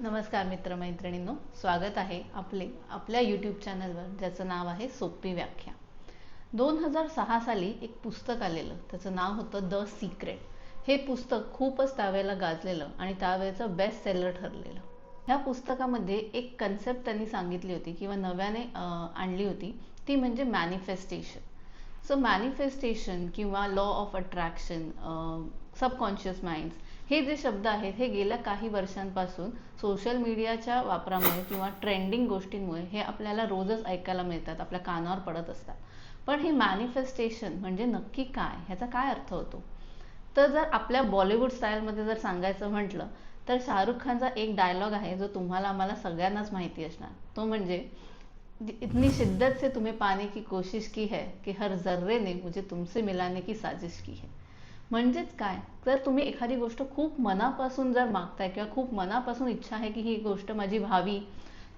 नमस्कार मित्रमैत्रिणींनो स्वागत आहे आपले आपल्या यूट्यूब चॅनलवर ज्याचं नाव आहे सोपी व्याख्या. दोन हजार सहा साली एक पुस्तक आलेलं त्याचं नाव होतं द सिक्रेट. हे पुस्तक खूपच त्यावेळेला गाजलेलं आणि त्यावेळेचं बेस्ट सेलर ठरलेलं. ह्या पुस्तकामध्ये एक कन्सेप्ट त्यांनी सांगितली होती किंवा नव्याने आणली होती ती म्हणजे मॅनिफेस्टेशन सो मॅनिफेस्टेशन किंवा law of attraction subconscious minds हे जे शब्द आहेत हे गेल्या काही वर्षांपासून सोशल मीडियाच्या वापरामुळे किंवा ट्रेंडिंग गोष्टींमुळे हे आपल्याला रोजच ऐकायला मिळतात आपल्या कानावर पडत असतात. पण हे मॅनिफेस्टेशन म्हणजे नक्की काय? ह्याचा काय अर्थ होतो? तर जर आपल्या बॉलिवूड स्टाईलमध्ये जर सांगायचं म्हटलं तर शाहरुख खानचा एक डायलॉग आहे जो तुम्हाला आम्हाला सगळ्यांनाच माहिती असणार. तो म्हणजे इतनी शिद्दत से तुम्हें पाने की कोशिश की है कि हर जर्रे ने मुझे तुमसे मिलाने की साजिश की है। म्हणजेच काय? तर तुम्ही एखादी गोष्ट खूप मनापासून जर मागताय किंवा खूप मनापासून इच्छा आहे की ही गोष्ट माझी व्हावी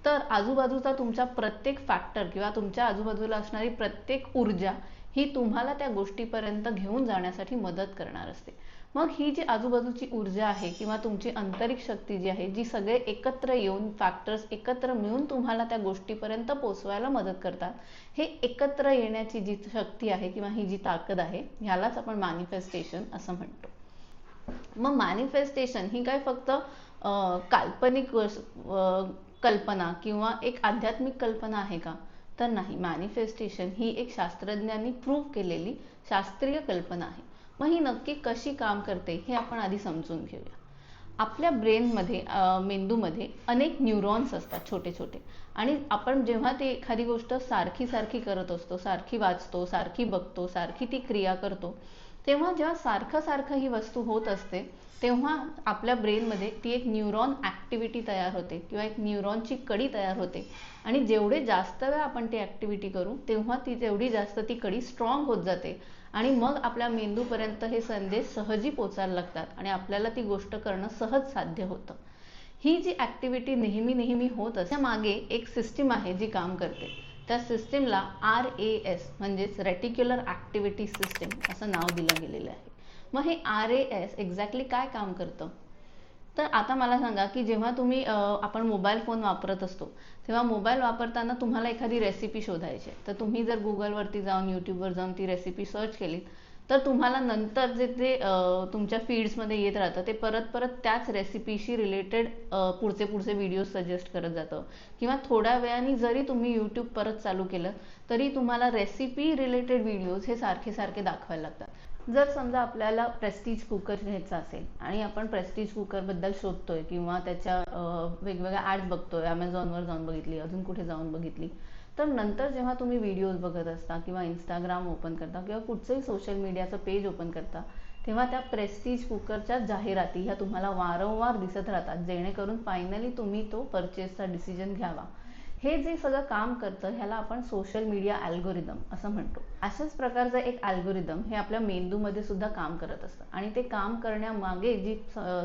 तर आजूबाजूचा तुमचा प्रत्येक फॅक्टर किंवा तुमच्या आजूबाजूला असणारी प्रत्येक ऊर्जा ही तुम्हाला त्या गोष्टीपर्यंत घेऊन जाण्यासाठी मदत करणार असते. मग ही जी आजूबाजूची ऊर्जा आहे किंवा तुमची आंतरिक शक्ती जी आहे जी सगळे एकत्र येऊन फॅक्टर्स एकत्र मिळून तुम्हाला त्या गोष्टीपर्यंत पोचवायला मदत करतात हे एकत्र येण्याची जी शक्ती आहे किंवा ही जी ताकद आहे ह्यालाच आपण मॅनिफेस्टेशन असं म्हणतो. मग मॅनिफेस्टेशन ही काय फक्त काल्पनिक कल्पना किंवा एक आध्यात्मिक कल्पना आहे का? तर नाही. मॅनिफेस्टेशन ही एक शास्त्रज्ञांनी प्रूव्ह केलेली शास्त्रीय कल्पना आहे. मग ही नक्की कशी काम करते हे आपण आधी समजून घेऊया. आपल्या ब्रेनमध्ये मेंदूमध्ये अनेक न्यूरॉन्स असतात छोटे छोटे. आणि आपण जेव्हा ती एखादी गोष्ट सारखी सारखी करत असतो सारखी वाचतो सारखी बघतो सारखी ती क्रिया करतो तेव्हा जेव्हा सारखं सारखं ही वस्तू होत असते तेव्हा आपल्या ब्रेनमध्ये ती एक न्यूरॉन ॲक्टिव्हिटी तयार होते किंवा एक न्यूरॉनची कडी तयार होते. आणि जेवढे जास्त वेळा आपण ती ॲक्टिव्हिटी करू तेव्हा ती तेवढी जास्त ती कडी स्ट्रॉंग होत जाते. आणि मग आपल्या मेंदूपर्यंत हे संदेश सहजी पोचायला लागतात आणि आपल्याला ती गोष्ट करणं सहज साध्य होतं. ही जी ॲक्टिव्हिटी नेहमी नेहमी होत असते मागे एक सिस्टीम आहे जी काम करते. त्या सिस्टीमला आर ए एस म्हणजेच रेटिक्युलर ॲक्टिव्हिटी सिस्टीम असं नाव दिलं गेलेलं आहे. मग हे आर ए एस एक्झॅक्टली काय काम करतं? तर आता मला सांगा की जेव्हा तुम्ही आपण मोबाईल फोन वापरत असतो तेव्हा मोबाईल वापरताना तुम्हाला एखादी रेसिपी शोधायची तर तुम्ही जर गुगलवरती जाऊन यूट्यूबवर जाऊन ती रेसिपी सर्च केली तर तुम्हाला नंतर जे ते तुमच्या फीड्समध्ये येत राहतं ते परत परत त्याच रेसिपीशी रिलेटेड पुढचे पुढचे व्हिडिओ सजेस्ट करत जातं. किंवा थोड्या वेळाने जरी तुम्ही यूट्यूब परत चालू केलं तरी तुम्हाला रेसिपी रिलेटेड व्हिडिओज हे सारखे सारखे दाखवायला लागतात. जर समजा आपल्याला प्रेस्टीज कुकर घ्यायचा असेल आणि आपण प्रेस्टीज कुकरबद्दल शोधतोय किंवा त्याच्या वेगवेगळ्या ॲड्स बघतोय ॲमेझॉनवर जाऊन बघितली अजून कुठे जाऊन बघितली तर नंतर जेव्हा तुम्ही व्हिडिओज बघत असता किंवा इंस्टाग्राम ओपन करता किंवा कुठचंही सोशल मीडियाचं पेज ओपन करता तेव्हा त्या प्रेस्टीज कुकरच्या जाहिराती ह्या तुम्हाला वारंवार दिसत राहतात जेणेकरून फायनली तुम्ही तो परचेसचा डिसिजन घ्यावा. हे जे सगळं काम करतं ह्याला आपण सोशल मीडिया अल्गोरिदम असं म्हणतो. अशाच प्रकारचं एक अल्गोरिदम हे आपल्या मेंदूमध्ये सुद्धा काम करत असतं. आणि ते काम करण्यामागे जी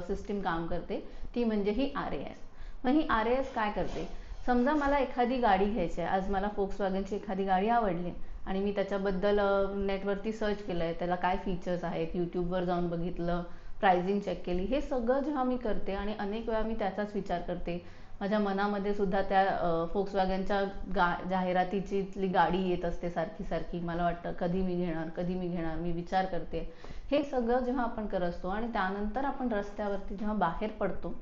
सिस्टीम काम करते ती म्हणजे ही आर ए एस मग ही आर ए एस काय करते? समजा मला एखादी गाडी घ्यायची आहे आज मला फोक्स वॅगनची एखादी गाडी आवडली आणि मी त्याच्याबद्दल नेटवरती सर्च केलं आहे त्याला काय फीचर्स आहेत यूट्यूबवर जाऊन बघितलं प्राइसिंग चेक केली हे सगळं जेव्हा मी करते आणि अनेक वेळा मी त्याचाच विचार करते माझ्या मनामध्ये सुद्धा त्या फोक्स वॅगनच्या गा जाहिरातीची गाडी येत असते सारखी सारखी. मला वाटतं कधी मी घेणार कधी मी घेणार मी विचार करते. हे सगळं जेव्हा आपण करत असतो आणि त्यानंतर आपण रस्त्यावरती जेव्हा बाहेर पडतो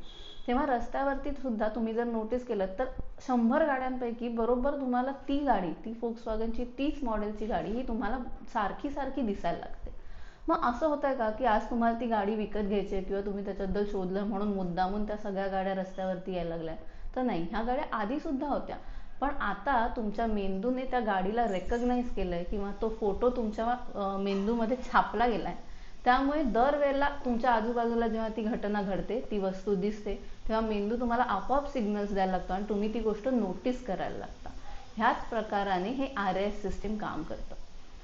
तेव्हा रस्त्यावरती सुद्धा तुम्ही जर नोटीस केलं तर शंभर गाड्यांपैकी बरोबर तुम्हाला ती गाडी ती फोक्स वॅगनची तीच मॉडेलची गाडी ही तुम्हाला सारखी सारखी दिसायला लागते. मग असं होत आहे का की आज तुम्हाला ती गाडी विकत घ्यायची आहे किंवा तुम्ही त्याच्याबद्दल शोधलं म्हणून मुद्दामून त्या सगळ्या गाड्या रस्त्यावरती यायला लागल्या तर नाही ह्या गाड्या आधी सुद्धा होत्या. पण आता तुमच्या मेंदूने त्या गाडीला रेकग्नाईज केलंय किंवा तो फोटो तुमच्या मेंदूमध्ये छापला गेलाय. त्यामुळे दरवेळेला तुमच्या आजूबाजूला जेव्हा ती घटना घडते ती वस्तू दिसते तेव्हा मेंदू तुम्हाला आपोआप सिग्नल्स द्यायला लागतो आणि तुम्ही ती गोष्ट नोटीस करायला लागता. ह्याच प्रकाराने हे आर एस सिस्टीम काम करतं.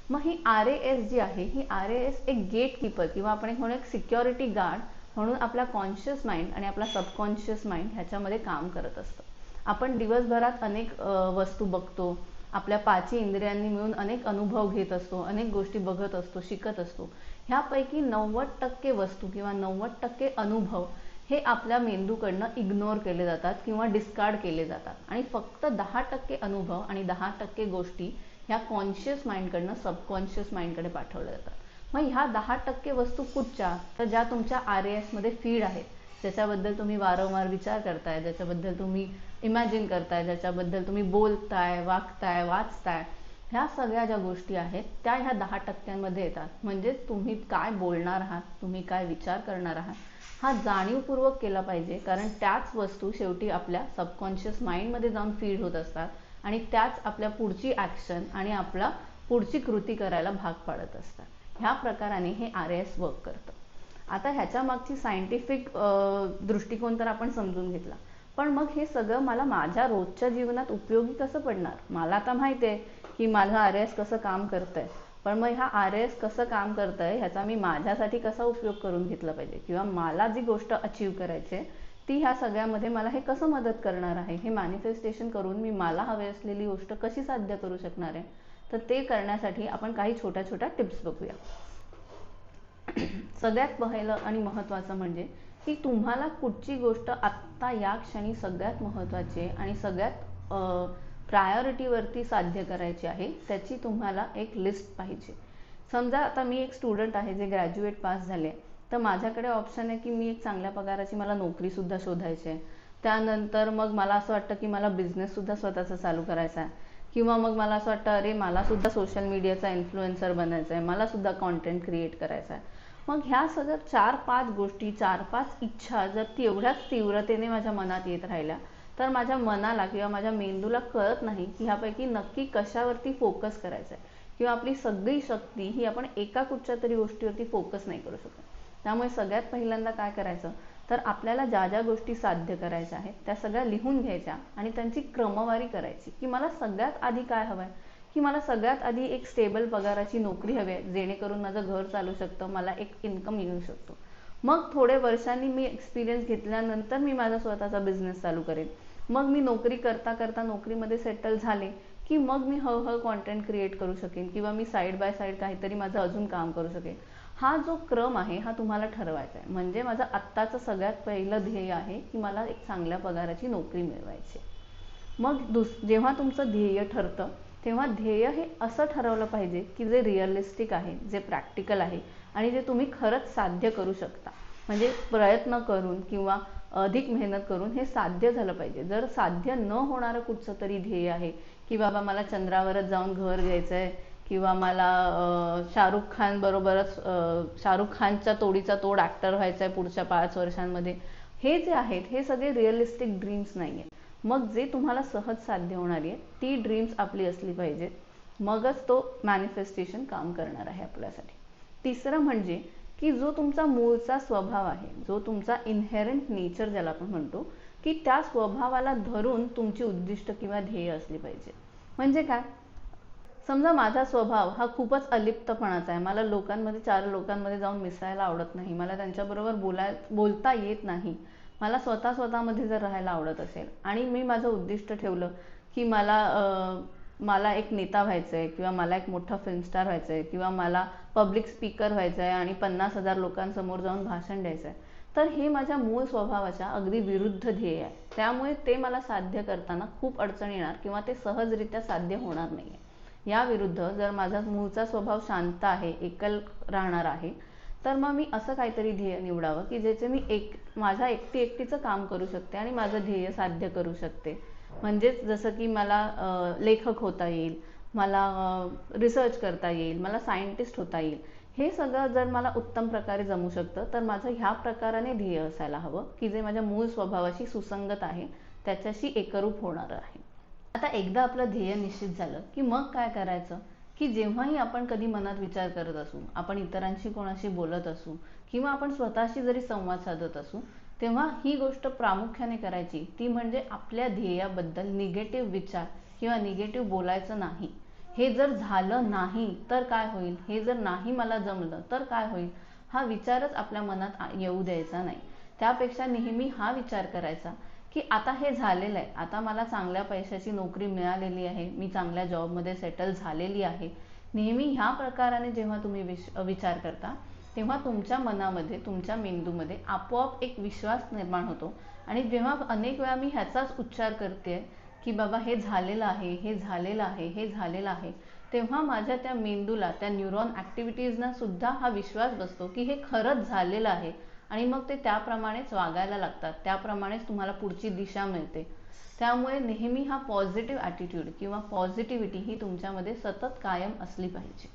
मग ही आर ए एस जी आहे ही आर ए एस एक गेट किपर किंवा आपण एक म्हणू एक सिक्युरिटी गार्ड म्हणून आपला कॉन्शियस माइंड आणि आपला सबकॉन्शियस माइंड ह्याच्यामध्ये काम करत असतं. आपण दिवसभरात अनेक वस्तू बघतो आपल्या पाची इंद्रियांनी मिळून अनेक अनुभव घेत असतो अनेक गोष्टी बघत असतो शिकत असतो. ह्यापैकी नव्वद टक्के वस्तू किंवा नव्वद टक्के अनुभव हे आपल्या मेंदूकडनं इग्नोर केले जातात किंवा डिस्कार्ड केले जातात. आणि फक्त दहा टक्के अनुभव आणि दहा टक्के गोष्टी ह्या कॉन्शियस माइंडकडनं सबकॉन्शियस माइंडकडे पाठवल्या जातात मग ह्या दहा टक्के वस्तू कुठच्या? तर ज्या तुमच्या आरमध्ये फीड आहेत. ज्याच्याबद्दल तुम्ही वारंवार विचार करताय ज्याच्याबद्दल तुम्ही इमॅजिन करताय ज्याच्याबद्दल तुम्ही बोलताय वागताय वाचताय ह्या सगळ्या ज्या गोष्टी आहेत त्या ह्या दहा टक्क्यांमध्ये येतात. म्हणजे तुम्ही काय बोलणार आहात तुम्ही काय विचार करणार आहात हा जाणीवपूर्वक केला पाहिजे. कारण त्याच वस्तू शेवटी आपल्या सबकॉन्शियस माइंडमध्ये जाऊन फीड होत असतात. आणि त्याच आपल्या पुढची ॲक्शन आणि आपला पुढची कृती करायला भाग पाडत असतात. ह्या प्रकाराने हे आर एस वर्क करतं. आता ह्याच्या मागची सायंटिफिक दृष्टिकोन तर आपण समजून घेतला. पण मग हे सगळं मला माझ्या रोजच्या जीवनात उपयोगी कसं पडणार? मला आता माहिती आहे की माझं आर एस कसं काम करतंय. पण मग ह्या आर एस कसं काम करतंय ह्याचा मी माझ्यासाठी कसा उपयोग करून घेतला पाहिजे? किंवा मला जी गोष्ट अचीव करायची आहे ती ह्या सगळ्यामध्ये मला हे कसं मदत करणार आहे? हे मॅनिफेस्टेशन करून मी मला हवी असलेली गोष्ट कशी साध्य करू शकणार आहे? तर ते करण्यासाठी आपण काही छोट्या छोट्या टिप्स बघूया. सगळ्यात पहिलं आणि महत्त्वाचं म्हणजे की तुम्हाला कुठची गोष्ट आत्ता या क्षणी सगळ्यात महत्त्वाची आहे आणि सगळ्यात प्रायोरिटीवरती साध्य करायची आहे त्याची तुम्हाला एक लिस्ट पाहिजे. समजा आता मी एक स्टुडंट आहे जे ग्रॅज्युएट पास झाले. तर माझ्याकडे ऑप्शन आहे की मी एक चांगल्या पगाराची मला नोकरीसुद्धा शोधायची आहे. त्यानंतर मग मला असं वाटतं की मला बिझनेससुद्धा स्वतःचा चालू करायचा आहे. किंवा मग मला असं वाटतं अरे मला सुद्धा सोशल मीडियाचा इन्फ्लुएन्सर बनायचा आहे. मला सुद्धा कॉन्टेंट क्रिएट करायचा आहे. मग ह्या सगळ्या चार पाच गोष्टी चार पाच इच्छा जर तेवढ्याच तीव्रतेने माझ्या मनात येत राहिल्या तर माझ्या मनाला किंवा माझ्या मेंदूला कळत नाही की ह्यापैकी नक्की कशावरती फोकस करायचा आहे. किंवा आपली सगळी शक्ती ही आपण एका कुठच्या तरी गोष्टीवरती फोकस नाही करू शकत. त्यामुळे सगळ्यात पहिल्यांदा काय करायचं? तर आपल्याला ज्या ज्या गोष्टी साध्य करायच्या आहेत त्या सगळ्या लिहून घ्यायच्या आणि त्यांची क्रमवारी करायची की मला सगळ्यात आधी काय हवं आहे की मला सगळ्यात आधी एक स्टेबल पगाराची नोकरी हवी आहे जेणेकरून माझं घर चालू शकतं मला एक इन्कम येऊ शकतो. मग थोडे वर्षांनी मी एक्सपिरियन्स घेतल्यानंतर मी माझा स्वतःचा बिझनेस चालू करेन. मग मी नोकरी करता करता नोकरीमध्ये सेटल झाले की मग मी हळूहळू कॉन्टेंट क्रिएट करू शकेन किंवा मी साईड बाय साईड काहीतरी माझं अजून काम करू शकेन. हा जो क्रम आहे हा तुम्हाला ठरवायचा आहे. म्हणजे माझं आत्ताचं सगळ्यात पहिलं ध्येय आहे की मला एक चांगल्या पगाराची नोकरी मिळवायची मग दुस जेव्हा तुमचं ध्येय ठरतं तेव्हा ध्येय हे असं ठरवलं पाहिजे की जे रिअलिस्टिक आहे जे प्रॅक्टिकल आहे आणि जे तुम्ही खरंच साध्य करू शकता. म्हणजे प्रयत्न करून किंवा अधिक मेहनत करून हे साध्य झालं पाहिजे. जर साध्य न होणारं कुठचं तरी ध्येय आहे की बाबा मला चंद्रावरच जाऊन घर घ्यायचं आहे किंवा मला शाहरुख खान बरोबरच शाहरुख खानच्या तोडीचा तोड ॲक्टर व्हायचा आहे पुढच्या पाच वर्षांमध्ये. हे जे आहेत हे सगळे रिअलिस्टिक ड्रीम्स नाही आहेत मग जे तुम्हाला सहज साध्य होणारी आहे ती ड्रीम्स आपली असली पाहिजेत. मगच तो मॅनिफेस्टेशन काम करणार आहे आपल्यासाठी. तिसरं म्हणजे की जो तुमचा मूळचा स्वभाव आहे जो तुमचा इनहेरंट नेचर ज्याला आपण म्हणतो की त्या स्वभावाला धरून तुमची उद्दिष्ट किंवा ध्येय असली पाहिजे. म्हणजे काय? समजा माझा स्वभाव हा खूपच अलिप्तपणाचा आहे. मला लोकांमध्ये चार लोकांमध्ये जाऊन मिसळायला आवडत नाही. मला त्यांच्याबरोबर बोलाय बोलता येत नाही. मला स्वतः स्वतःमध्ये जर राहायला आवडत असेल आणि मी माझं उद्दिष्ट ठेवलं की मला मला एक नेता व्हायचं आहे किंवा मला एक मोठा फिल्म स्टार व्हायचं आहे किंवा मला पब्लिक स्पीकर व्हायचं आहे आणि पन्नास हजार लोकांसमोर जाऊन भाषण द्यायचं आहे तर हे माझ्या मूळ स्वभावाच्या अगदी विरुद्ध ध्येय आहे. त्यामुळे ते मला साध्य करताना खूप अडचण येणार किंवा ते सहजरित्या साध्य होणार नाही आहे याविरुद्ध जर माझा मूळचा स्वभाव शांत आहे एकल राहणार आहे तर मग मी असं काहीतरी ध्येय निवडावं की ज्याचे मी एक माझ्या एकटी एकटीचं काम करू शकते आणि माझं ध्येय साध्य करू शकते. म्हणजेच जसं की मला लेखक होता येईल मला रिसर्च करता येईल मला सायंटिस्ट होता येईल हे सगळं जर मला उत्तम प्रकारे जमू शकतं तर माझं ह्या प्रकाराने ध्येय असायला हवं की जे माझ्या मूळ स्वभावाशी सुसंगत आहे त्याच्याशी एकरूप होणार आहे. आता एकदा आपलं ध्येय निश्चित झालं की मग काय करायचं? की जेव्हाही आपण कधी मनात विचार करत असू आपण इतरांशी कोणाशी बोलत असू किंवा आपण स्वतःशी जरी संवाद साधत असू तेव्हा ही गोष्ट प्रामुख्याने करायची ती म्हणजे आपल्या ध्येयाबद्दल निगेटिव्ह विचार किंवा निगेटिव्ह बोलायचं नाही. हे जर झालं नाही तर काय होईल? हे जर नाही मला जमलं तर काय होईल? हा विचारच आपल्या मनात येऊ द्यायचा नाही. त्यापेक्षा नेहमी हा विचार करायचा की आता हे झालेलं आहे. आता मला चांगल्या पैशाची नोकरी मिळालेली आहे. मी चांगल्या जॉबमध्ये सेटल झालेली आहे. नेहमी ह्या प्रकाराने जेव्हा तुम्ही विश विचार करता तेव्हा तुमच्या मनामध्ये तुमच्या मेंदूमध्ये आपोआप एक विश्वास निर्माण होतो. आणि जेव्हा अनेक वेळा मी ह्याचाच उच्चार करते की बाबा हे झालेलं आहे हे झालेलं आहे हे झालेलं आहे तेव्हा माझ्या त्या मेंदूला त्या न्यूरॉन ॲक्टिव्हिटीजना सुद्धा हा विश्वास बसतो की हे खरंच झालेलं आहे. आणि मग ते त्याप्रमाणेच वागायला लागतात. त्याप्रमाणेच तुम्हाला पुढची दिशा मिळते. त्यामुळे नेहमी हा पॉझिटिव्ह ॲटिट्यूड किंवा पॉझिटिव्हिटी ही तुमच्यामध्ये सतत कायम असली पाहिजे.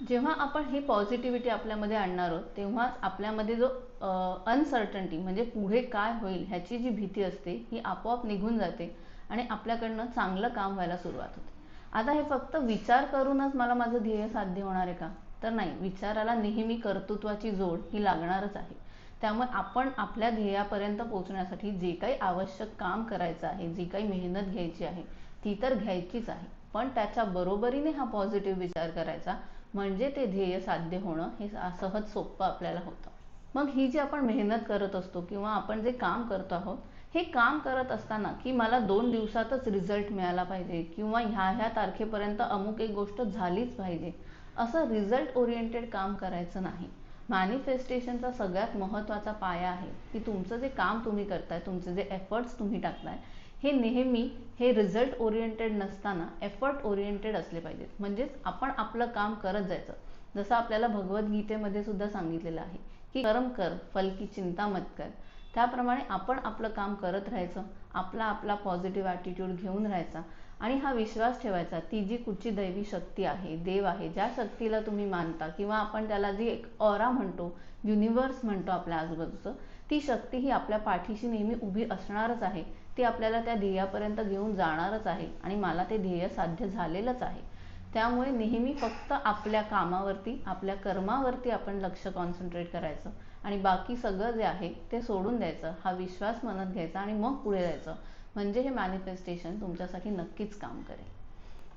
जेव्हा आपण ही पॉझिटिव्हिटी आपल्यामध्ये आणणार आहोत तेव्हाच आपल्यामध्ये जो अनसर्टन्टी म्हणजे पुढे काय होईल ह्याची जी भीती असते ही आपोआप निघून जाते आणि आपल्याकडनं चांगलं काम व्हायला सुरुवात होते. आता हे फक्त विचार करूनच मला माझं ध्येय साध्य होणार आहे का? तर नाही विचाराला नेहमी कर्तृत्वाची जोड ही लागणारच आहे. त्यामुळे आपण आपल्या ध्येयापर्यंत पोहोचण्यासाठी जे काही आवश्यक काम करायचं आहे जी काही मेहनत घ्यायची आहे ती तर घ्यायचीच आहे. पण त्याच्या बरोबरीने हा पॉझिटिव्ह विचार करायचा म्हणजे ते ध्येय साध्य होणं हे सहज सोपं आपल्याला होतं. मग ही जी आपण मेहनत करत असतो किंवा आपण जे काम करतो आहोत हे काम करत असताना की मला दोन दिवसातच रिझल्ट मिळाला पाहिजे किंवा ह्या ह्या तारखेपर्यंत अमुक एक गोष्ट झालीच पाहिजे असं रिझल्ट ओरिएंटेड काम करायचं नाही. मॅनिफेस्टेशनचा सगळ्यात महत्त्वाचा पाया आहे की तुमचं जे काम तुम्ही करताय तुमचे जे एफर्ट्स तुम्ही टाकताय हे नेहमी हे रिझल्ट ओरिएंटेड नसताना एफर्ट ओरिएंटेड असले पाहिजेत. म्हणजेच आपण आपलं काम करत जायचं. जसं आपल्याला भगवद्गीतेमध्ये सुद्धा सांगितलेलं आहे की कर्म कर फलकी चिंता मत कर. त्याप्रमाणे आपण आपलं काम करत राहायचं आपला आपला पॉझिटिव्ह ॲटिट्यूड घेऊन राहायचा आणि हा विश्वास ठेवायचा ती जी कुठची दैवी शक्ती आहे देव आहे ज्या शक्तीला तुम्ही मानता किंवा आपण त्याला जी एक ऑरा म्हणतो युनिवर्स म्हणतो आपल्या आजूबाजूचं ती शक्ती ही आपल्या पाठीशी नेहमी उभी असणारच आहे. ती आपल्याला त्या ध्येयापर्यंत घेऊन जाणारच आहे आणि मला ते ध्येय साध्य झालेलंच आहे. त्यामुळे नेहमी फक्त आपल्या कामावरती आपल्या कर्मावरती आपण लक्ष कॉन्सन्ट्रेट करायचं. आणि बाकी सगळं जे आहे ते सोडून द्यायचं. हा विश्वास मनात घ्यायचा आणि मग पुढे जायचं. म्हणजे हे मॅनिफेस्टेशन तुमच्यासाठी नक्कीच काम करेल.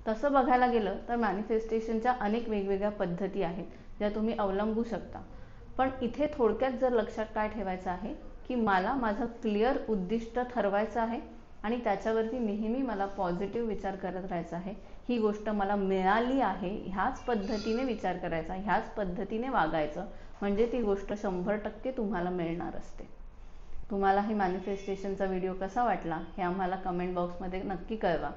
तसं बघायला गेलं तर मॅनिफेस्टेशनच्या अनेक वेगवेगळ्या पद्धती आहेत ज्या तुम्ही अवलंबू शकता. पण इथे थोडक्यात जर लक्षात काय ठेवायचं आहे की मला माझं क्लिअर उद्दिष्ट ठरवायचं आहे आणि त्याच्यावरती नेहमी मला पॉझिटिव्ह विचार करत राहायचा आहे ही गोष्ट मला मिळाली आहे ह्याच पद्धतीने विचार करायचा ह्याच पद्धतीने वागायचं म्हणजे ती गोष्ट शंभर टक्के तुम्हाला मिळणार असते. तुम्हाला हे मॅनिफेस्टेशनचा व्हिडिओ कसा वाटला हे आम्हाला कमेंट बॉक्समध्ये नक्की कळवा.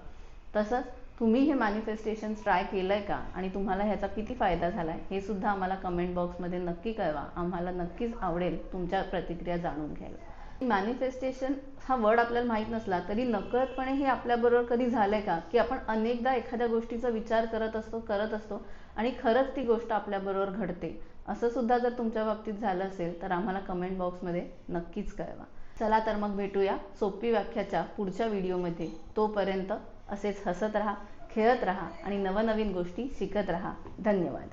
तसंच तुम्ही हे मॅनिफेस्टेशन ट्राय केलं आहे का आणि तुम्हाला ह्याचा किती फायदा झाला आहे हे सुद्धा आम्हाला कमेंट बॉक्समध्ये नक्की कळवा. आम्हाला नक्कीच आवडेल तुमच्या प्रतिक्रिया जाणून घ्यायला. मॅनिफेस्टेशन हा वर्ड आपल्याला माहीत नसला तरी नकळतपणे हे आपल्याबरोबर कधी झालंय का? की आपण अनेकदा एखाद्या गोष्टीचा विचार करत असतो करत असतो आणि खरंच ती गोष्ट आपल्याबरोबर घडते. असं सुद्धा जर तुमच्या बाबतीत झालं असेल तर आम्हाला कमेंट बॉक्समध्ये नक्कीच कळवा. चला तर मग भेटूया सोपी व्याख्याच्या पुढच्या व्हिडिओमध्ये तोपर्यंत असेच हसत राहा खेळत राहा आणि नवनवीन गोष्टी शिकत राहा. धन्यवाद.